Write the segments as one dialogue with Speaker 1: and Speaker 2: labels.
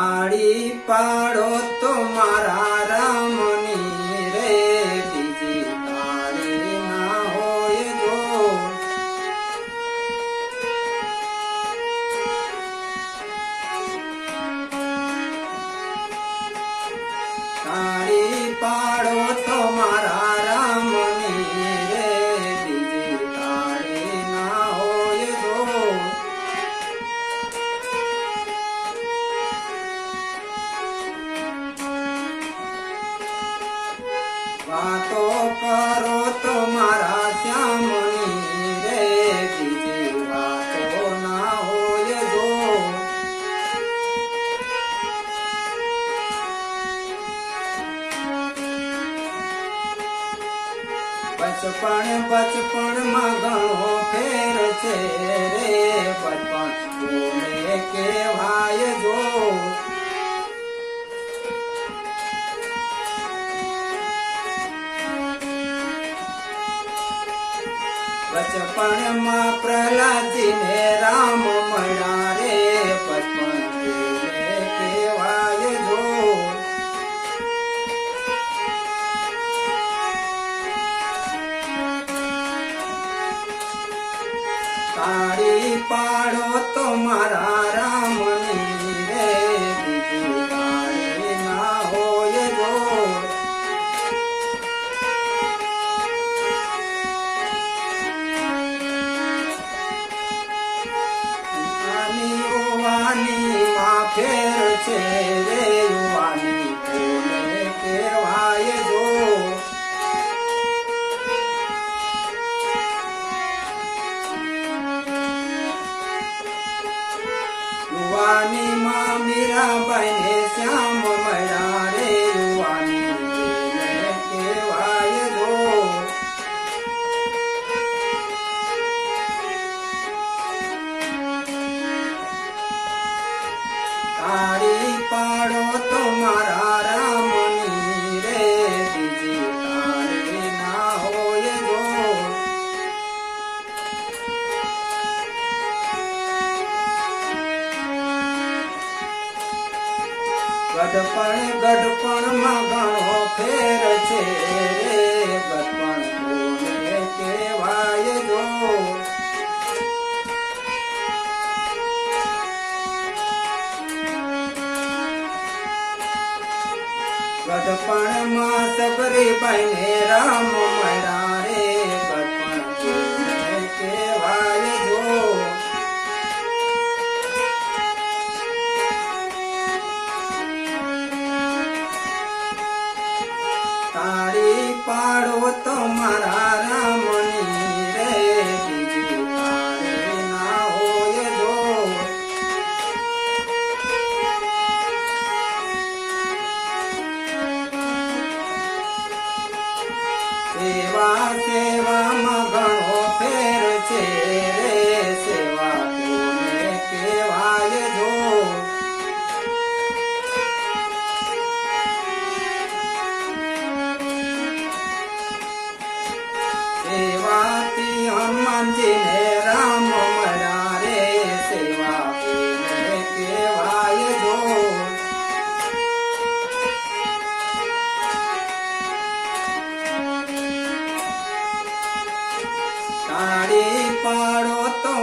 Speaker 1: તાળી પાડો તો મારા રામની વાતો કરો તો મારા શ્યામની રે બીજી વાતો ના હોય જો. બચપણ બચપણમાં ઘણો ફેર છે રે, બચપણ કેવાય જો. બચપણમાં પ્રહલાદજીને રામ મળ્યા રે બચપણ કેવાય જો તાળી પાડો તો મારા માં મીરાબાઈ ને ગઢપણ ગઢપણમાં ઘણો ફેર છે રે ગઢપણ. કોને કહેવાય જો ગઢપણમાં સબરીબાઈ ને રામ મળ્યા. તાળી પાડો તો મારા હનુમાનજીને રામ મળ્યા રે સેવા તાળી પાડો તો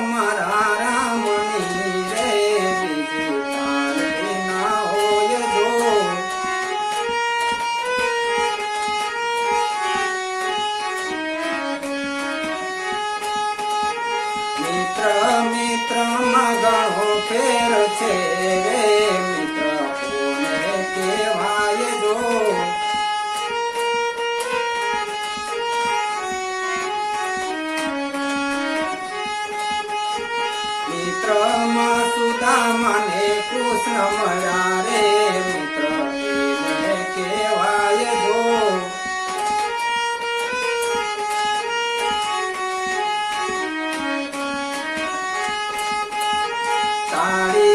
Speaker 1: કૃષ્ણ મળ્યા રે મિત્ર તારી